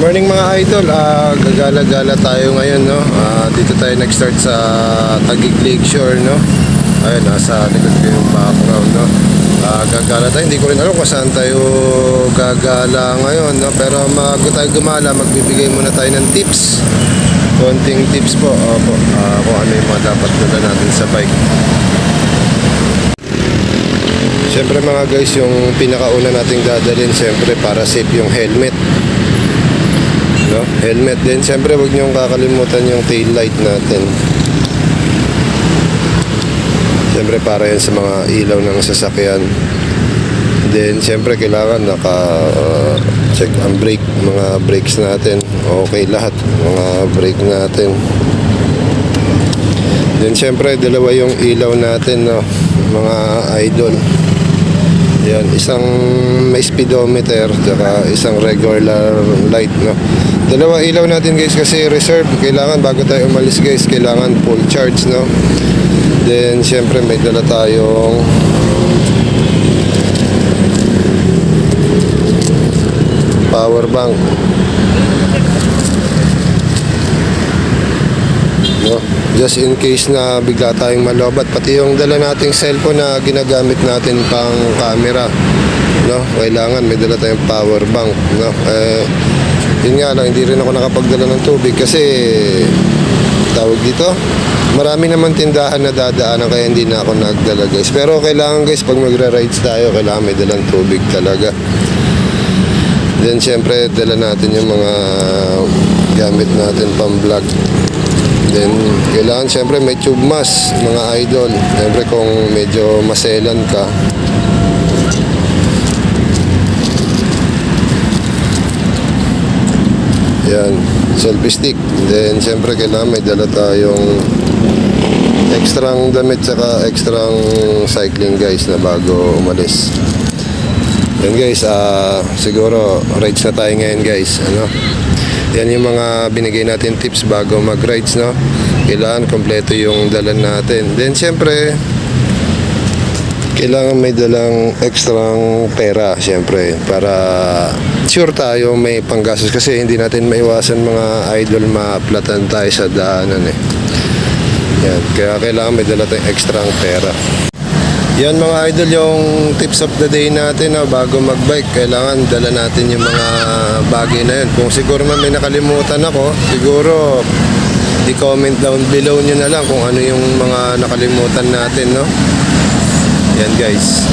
morning mga idol, Ah, gagala-gala tayo ngayon no. Ah, dito tayo nag-start sa Taguig Lakeshore no. Ayun, nasa likod ko yung background no. Ah, gagala tayo, hindi ko rin alam kung saan tayo gagala ngayon no. Pero bago tayo gumala, magbibigay muna tayo ng tips. Konting tips po, opo, Ah, kung ano yung mga dapat dala natin sa bike. Siyempre mga guys, yung pinakauna nating dadalhin siyempre para safe yung helmet. No? Helmet din. Siyempre wag niyong kakalimutan yung tail light natin. Siyempre para yan sa mga ilaw ng sasakyan. Then siyempre kailangan naka uh, check ang brake, mga brakes natin. Okay lahat, mga brake natin. Then siyempre dalawa yung ilaw natin no, mga idol. Yan, isang may speedometer tsaka isang regular light no. Dalawa ilaw natin guys kasi reserve kailangan bago tayo umalis guys kailangan full charge no. Then syempre may dala tayong power bank. No? Just in case na bigla tayong malobat. Pati yung dala nating cellphone na ginagamit natin pang camera. No? Kailangan may dala tayong power bank. No? Eh, yun nga lang, hindi rin ako nakapagdala ng tubig kasi tawag dito. Marami naman tindahan na dadaanan kaya hindi na ako nagdala guys. Pero kailangan guys, pag magra-rides tayo, kailangan may dalang tubig talaga. Then syempre dala natin yung mga gamit natin pang vlog. Then kailangan syempre may tube mask mga idol. Syempre kung medyo maselan ka. Yan, selfie stick. Then syempre kailangan may dala tayong extrang damit saka extrang cycling guys na bago umalis. Yan guys, ah siguro rides na tayo ngayon guys. Ano? Yan yung mga binigay natin tips bago mag-rides, no? Kailangan kompleto yung dalan natin. Then siyempre, kailangan may dalang ekstrang pera, siyempre, para sure tayo may panggastos kasi hindi natin maiwasan mga idol maaplatan tayo sa daanan eh. Yan, kaya kailangan may dala tayong ekstrang pera. Yan mga idol yung tips of the day natin no, bago magbike. Kailangan dala natin yung mga bagay na yun. Kung siguro man may nakalimutan ako, siguro i-comment down below nyo na lang kung ano yung mga nakalimutan natin. No? Yan guys.